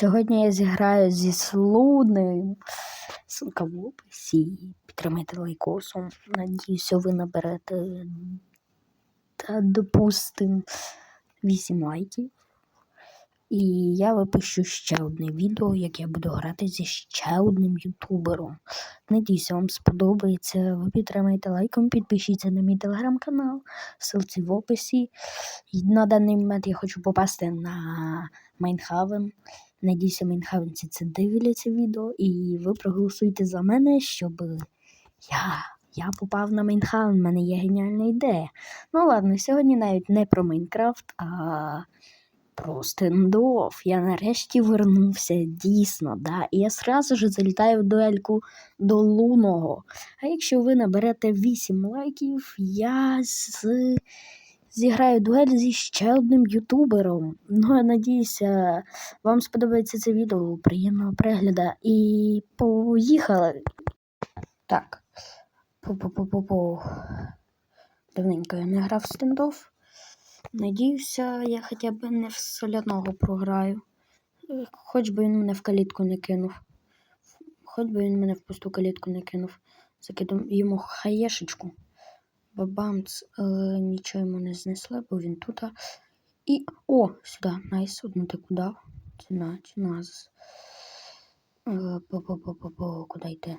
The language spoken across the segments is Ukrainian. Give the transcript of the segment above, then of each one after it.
Сьогодні я зіграю зі слуним. Ссылка в описі. Підтримайте лайкосом. Надіюся, ви наберете та допустим 8 лайків. І я випущу ще одне відео, як я буду грати зі ще одним ютубером. Надіюся, вам сподобається. Ви підтримайте лайком, підпишіться на мій телеграм-канал, ссылці в описі. І на даний момент я хочу попасти на Майнхавен. Надіюся, Майнхавенці це дивляться відео, і ви проголосуйте за мене, щоб я, я попав на Майнхавен. У мене є геніальна ідея. Ну ладно, сьогодні навіть не про Майнкрафт, а про стендов. Я нарешті вернувся дійсно, да. І я сразу ж залітаю в дуельку до луного. А якщо ви наберете 8 лайків, я з... зіграю дуель зі ще одним ютубером. Ну, я надіюся, вам сподобається це відео. Приємного перегляду. І поїхали. Так. Пу-пу-пу-пу-пу. Давненько я не грав в стендов. Надіюся, я хоча б не в соляного програю. Хоч би він мене в калітку не кинув. Хоч би він мене в пусту калітку не кинув. Закидав йому хаєшечку. Бабамц, але нічого йому не знесли, бо він тут. І. О, сюди, найс, одну таку дав. Ціна, ціна. По-по-по-по-по, куди йти?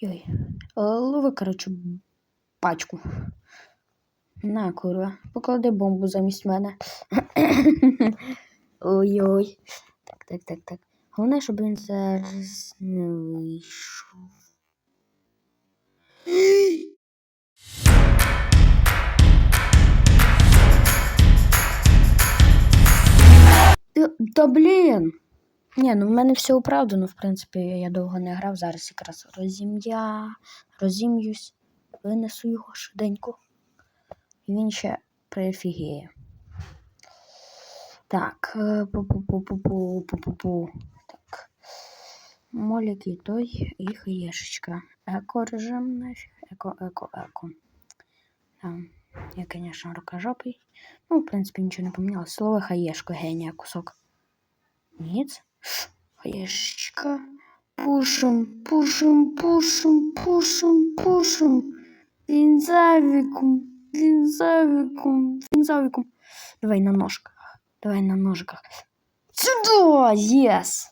Йой. Е, Лови, коротше, пачку. На, курва, поклади бомбу замість мене. Ой-ой. Так, так, так, так. Головне, щоб він зараз не вийшов. Та, блін. Ні, ну в мене все оправдано, в принципі, я довго не грав, зараз якраз розім'я, розім'юсь, винесу його швиденько. І він ще прифігіє. Так, е, пу-пу-пу-пу-пу-пу-пу-пу. Так. Моліки той і хаєшечка. Еко режим нафіг. Еко, еко, еко. Там, я, звісно, рукожопий. Ну, в принципі, нічого не помінялося. Слово хаєшко, генія, кусок. Ніц. Хаєшечка. Пушим, пушим, пушим, пушим, пушим. Інзавікум. Лінзавіком, лінзавіком. Давай на ножках. Давай на ножках. Сюди! Єс!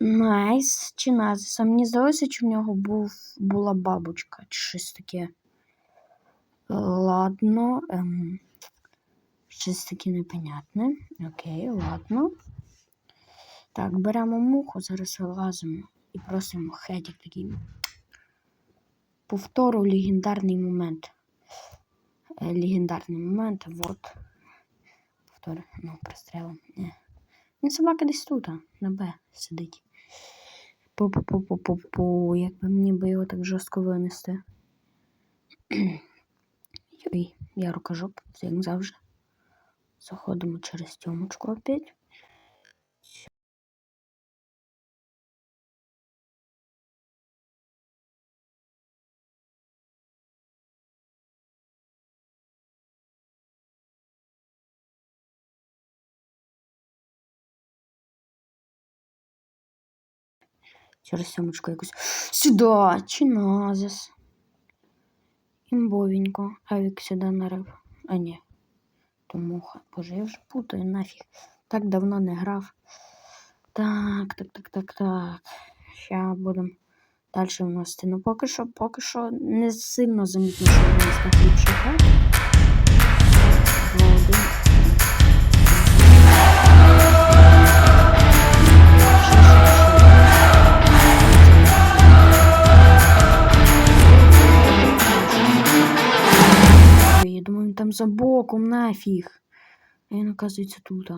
Найс. Чи назис? Мені здалося, чи в нього був, була бабочка, чи щось таке. Ладно. Ем, щось таке непонятне. Окей, ладно. Так, беремо муху, зараз вилазимо і просимо хедік такий. Повтору легендарний момент легендарний момент. Вот. Повтори, ну, пристрелом. Не. Він собака десь тут, на Б сидить. Пу-пу-пу-пу-пу-пу. Як би мені би його так жорстко винести. Йой, я рукожоп, як завжди. Заходимо через тьомочку опять. Через сьомочку якусь. Сюди! Чи назис? Імбовенько. Авік сюди нарив. А ні. То муха. Боже, я вже путаю нафіг. Так давно не грав. Так, так, так, так, так. Ща будемо далі вносити. Ну поки що, поки що не сильно замітно, що в нас на хліб там за боком нафіг. А він, оказується, тут.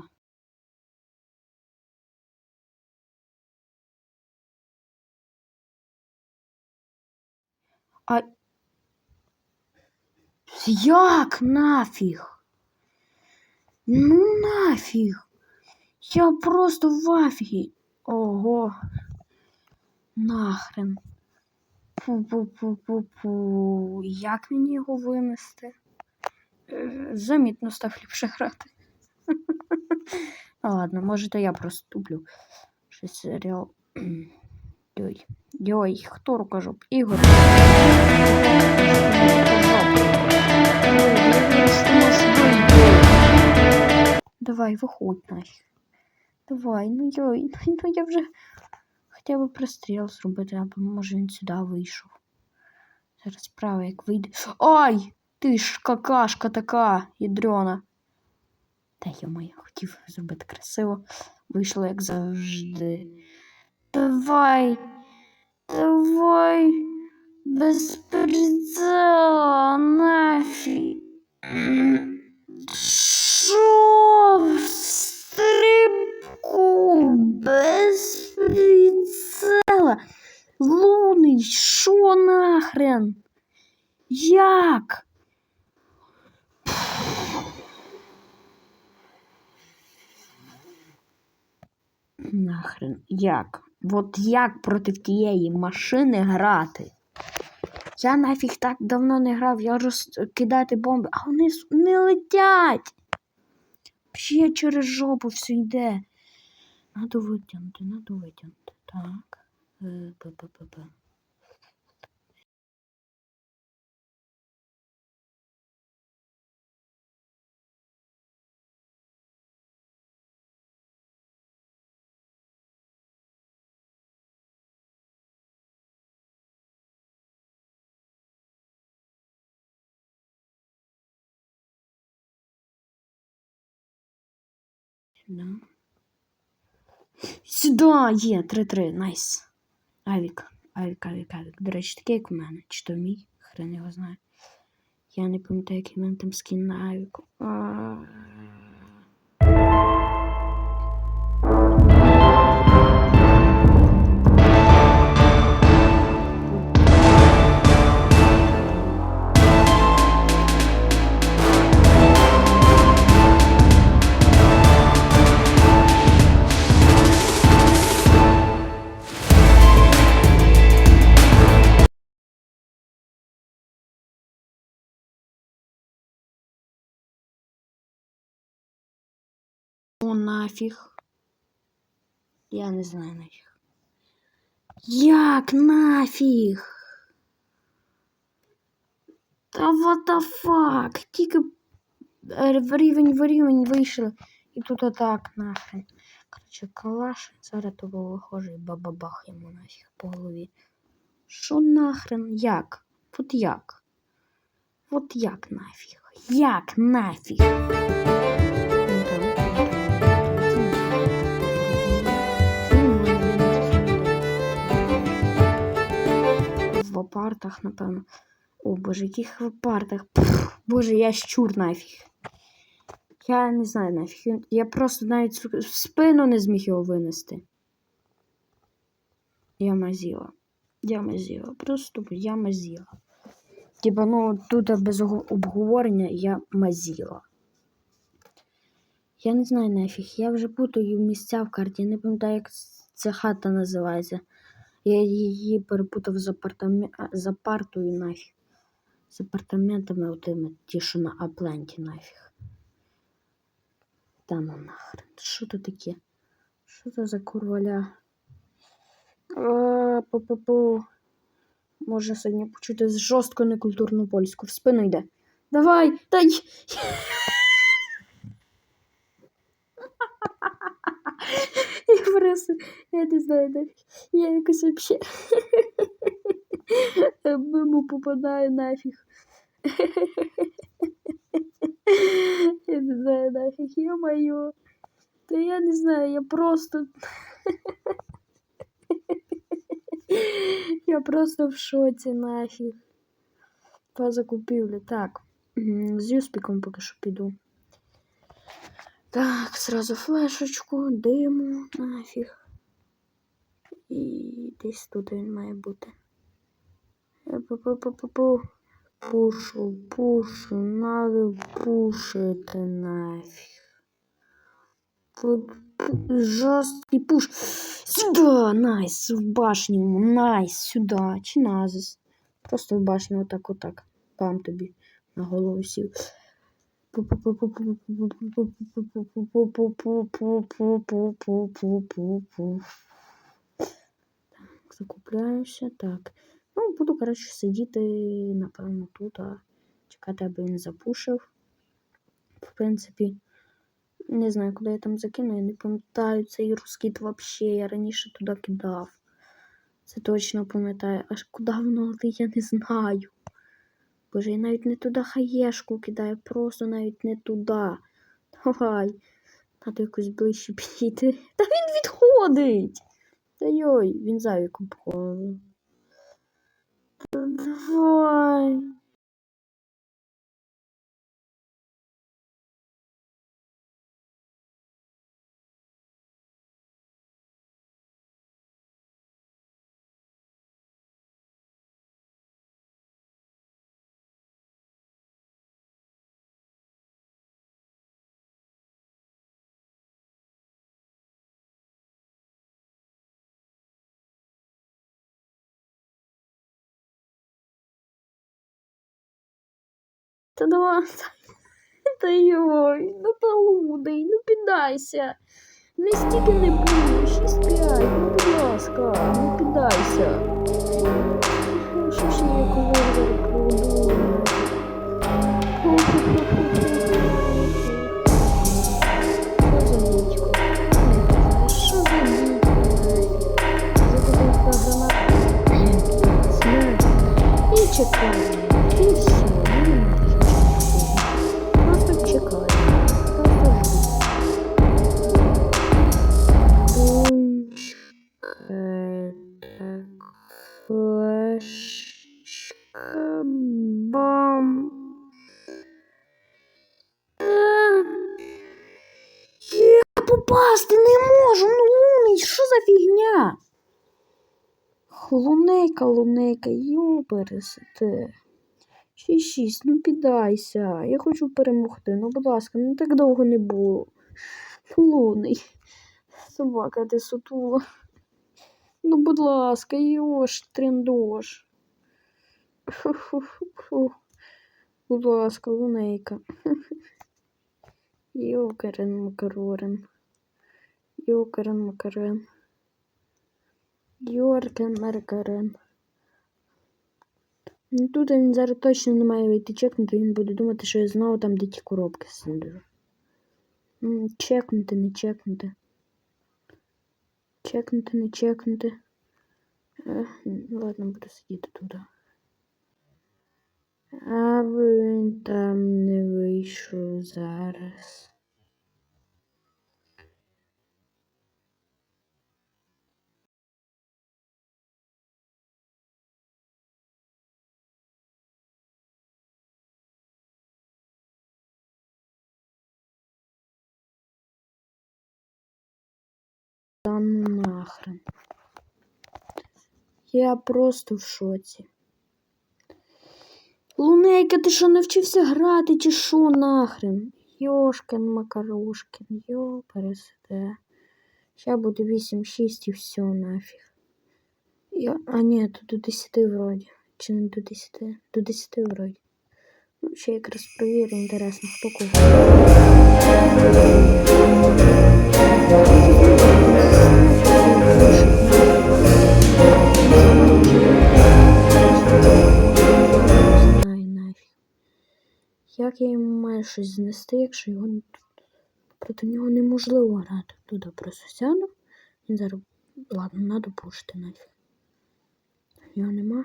А як нафіг? Ну нафіг. Я просто в афігі. Ого. Нахрен. Пу-пу-пу-пу-пу. Як мені його винести? Замітно став ліпше грати. Ну ладно, може то я просто туплю. Щось серіал. Йой. Йой, хто рукожоп? Ігор. Давай, виходь нафіг. Давай, ну йой, ну ну я вже хотя б простріл зробити, або може він сюди вийшов. Зараз справа як вийде. Ай! Ти ж какашка така ядрена. Та йо-моє, хотів зробити красиво. Вийшло як завжди. Давай. Давай. Без прицела нафіг. Що в стрибку без прицела? Лунний, що нахрен? Як? Нахрен, як? От як проти тієї машини грати? Я нафіг так давно не грав, я розкидати бомби, а вони не летять. Ще через жопу все йде. Надо витягнути, надо витягнути. Так. Е, П-п-п-п. Сюда. Сюда є 3-3, найс. Авік, авік, авік, авік. До речі, такий, як у мене. Чи то мій? Хрен його знає. Я не пам'ятаю, який в мене там скін на авіку. Нафіг. Я не знаю нафіг. Як нафіг? Та what the fuck? Тільки е, в рівень в рівень вийшли. І тут отак нахрен. Короче, калаш. Зараз того вихожу і бабабах йому нафіг по голові. Що нахрен? Як? От як? От як нафіг? Як нафіг? В апартах, напевно. О, боже, яких в апартах? Пф, боже, я щур нафіг. Я не знаю нафіг. Я просто навіть в спину не зміг його винести. Я мазіла. Я мазіла. Просто я мазіла. Типа, ну, тут без обговорення я мазіла. Я не знаю нафіг. Я вже путаю місця в карті. Я не пам'ятаю, як ця хата називається. Я її перепутав з, апартамі... а, з апартою нафіг. З апартаментами отими, ті, що на Апленті нафіг. Та ну нахрен. Що то таке? Що це за курваля? А, Пу-пу-пу. Може сьогодні почути жорстко некультурну польську. В спину йде. Давай! Дай! Я просто, я не знаю, нафіг. Я якось вообще мимо попадаю нафіг. Я не знаю нафіг, ё-моё. Та я не знаю, я просто... Я просто в шоці нафіг. По закупівлі. Так. м, З Юспіком поки що піду. Так, сразу флешечку, диму нафіг. І десь тут він має бути. Е, Пу-пу-пу-пу-пу. Пушу, пушу, надо пушити нафіг. Жорсткий пуш. Сюда, найс, в башню, найс, сюда, чи назис. Просто в башню отак, отак. Пам тобі на голову сів. Так, закупляюся. Так. Ну, буду, коротше, сидіти, напевно, тут, а чекати, аби він запушив. В принципі, не знаю, куди я там закину, я не пам'ятаю цей рускіт вообще. Я раніше туди кидав. Це точно пам'ятаю. Аж куди воно я не знаю. Боже, я навіть не туди хаєшку кидаю, просто навіть не туди. Давай. Надо якось ближче підійти. Та він відходить. Та йой, він завіком походить. Давай. Та давай. Та йой, ну полудий, ну піддайся. Не стільки не буде, 6-5, ну будь ласка, ну піддайся. Ну, Що ж я зараз придумаю? Лунейка, лунейка, йопересете. 6-6, ну піддайся. Я хочу перемогти. Ну, будь ласка, ну так довго не було. Луний. Собака, ти сутула. Ну, будь ласка, йош, трендош. Будь ласка, лунейка. Йокарен макарорен. Йокарен макарен. Йоркен Маркарен. Ну тут він зараз точно не має вийти чекнути, він буде думати, що я знову там де ті коробки сиджу. М, Чекнути, не чекнути. Чекнути, не чекнути. Ех, ну ладно, буду сидіти тут. А він там не вийшов зараз. Та ну нахрен. Я просто в шоці. Лунейка, ти що навчився грати, чи що нахрен? Йошкин макарошкин, йо. Ща буде 8-6 і все нафіг. Я... А ні, тут до 10 вроді. Чи не до 10? До 10 вроді. Ну, ще якраз провірю, інтересно, хто кого. Як я йому маю щось знести, якщо його? Проти нього неможливо грати. Туди просто сяду. Він зараз. Ладно, надо пушити нафіг. Його нема.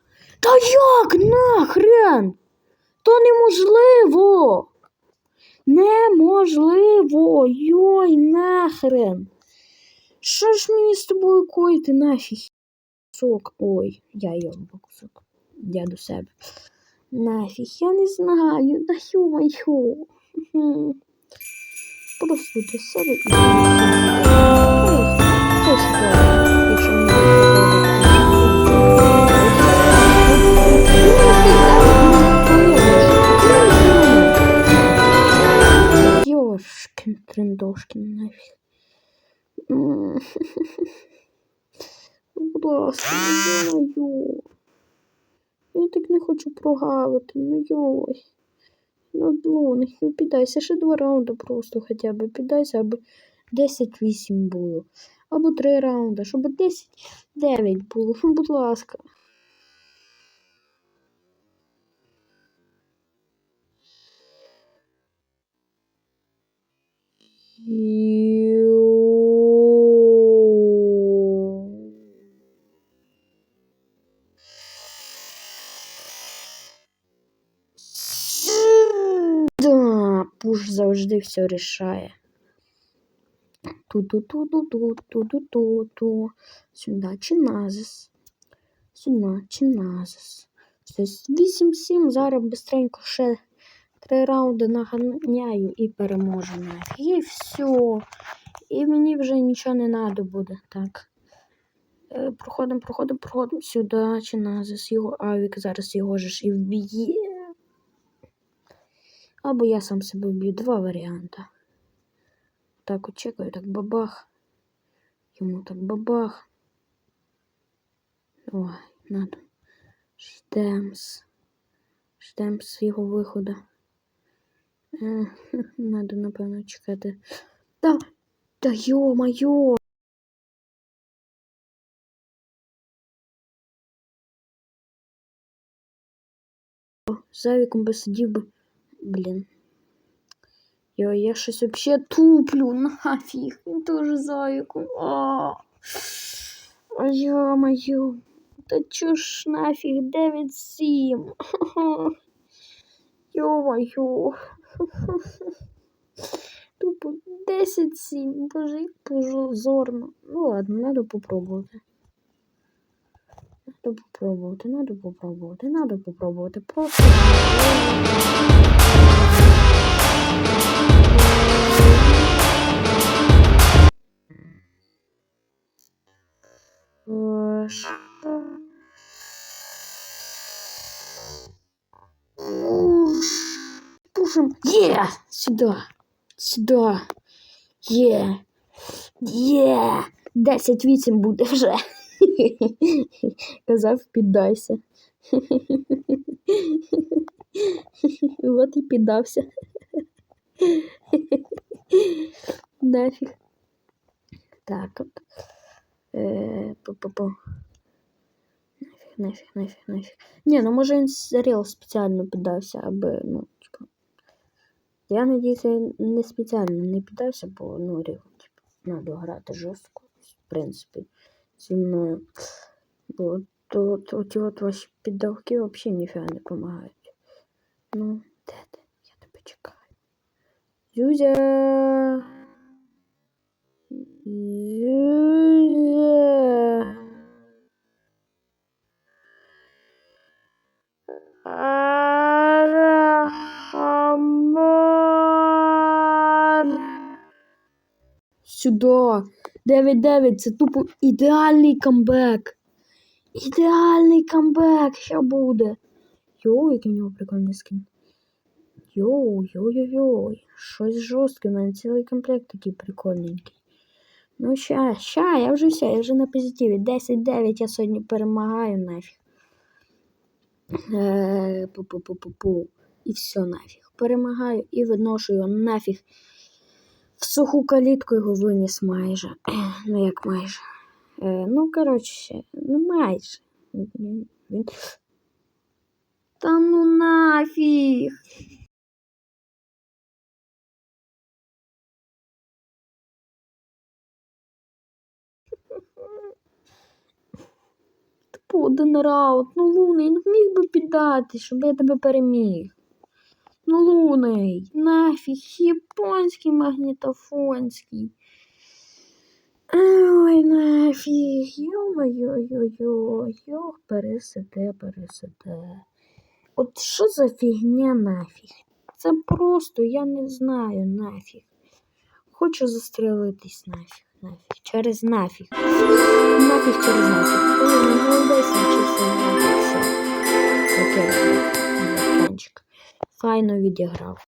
Та як нахрен? То неможливо. Неможливо. Йой, нахрен. Що ж мені з тобою коїти нафіг? кусок. Ой, я його кусок. Я до себе. Нафіг, я не знаю. Да ё-моё. Просто до себе і Ой, добре, якщо мені трендошкин нафиг. Будь ласка, ну, ё-моё. Я так не хочу прогавити, ну йой. Ну, Луник, ну піддайся, ще два раунди просто хоча б. Піддайся, аби 10-8 було. Або 3 раунди, щоб 10-9 було. Будь ласка. Да, пуш завжди все рішає. Ту-ту-ту-ту-ту-ту-ту-ту. Сюди чиназис. Сюди чиназис. Все, 8-7. Зараз быстренько ще три раунди наганяю і переможу. І все. І мені вже нічого не треба буде. Так. Е, Проходимо, проходимо, проходимо сюди, чиназис. Його авік зараз його же ж і вб'є. Або я сам себе вб'ю. Два варіанти. Так, от чекаю, так бабах. Йому так бабах. Ой, надо. Ждемс. Ждемс його виходу. Надо, напевно, чекати. Та, та йо-майо! За віком би сидів би. Блін. Йо, я щось вообще туплю, нафіг. Теж зайку. А. Ой, Йо-моє. Та чо ж нафіг 9-7. Йо-моє. Тупо 10-7. Боже, позорно. Ну ладно, надо попробувати. Надо попробувати, надо попробувати, надо попробувати. Просто. Ось. Пушим. Є! Сюди. Сюди. Є. Є. 10-8 буде вже. Казав, піддайся. От і піддався. Нафіг. Так от. Е, Пу-пу-пу. Нафіг, нафіг, нафіг, нафіг. Ні, ну може він заріл спеціально піддався, аби, ну. Я надіюся, він не спеціально не піддався, бо ну типу, надо грати жорстко, в принципі, зі мною. Бо то, то от ваші піддавки взагалі ніфіга не допомагають. Ну, де ти? Я тебе чекаю. Зюзя. Зюзя. Сюди. 9-9 це тупо ідеальний камбек. Ідеальний камбек ще буде. Йоу, який в нього прикольний скін. Йоу, йоу-йоу-йоу. Щось жорстке, у мене цілий комплект такий прикольненький. Ну, ща, ща, я вже все, я вже на позитиві. 10-9 я сьогодні перемагаю нафіг. Е, Пу-пу-пу-пу-пу. І все нафіг. Перемагаю і виношу його нафіг. В суху калітку його виніс майже. Ну, як майже. Е, ну, коротше, ну майже. Та ну нафіг. Типу один раунд. Ну, луний, ну міг би піддати, щоб я тебе переміг. Луний, нафіг, японський магнітофонський. Ой, нафіг, йо-моє-йо-йо, пересиде, пересиде. От що за фігня нафіг? Це просто, я не знаю, нафіг. Хочу застрелитись нафіг, нафіг, через нафіг. Нафіг через нафіг. Ой, навчився нафіг. Все. Окей, Танчик. Файно відіграв.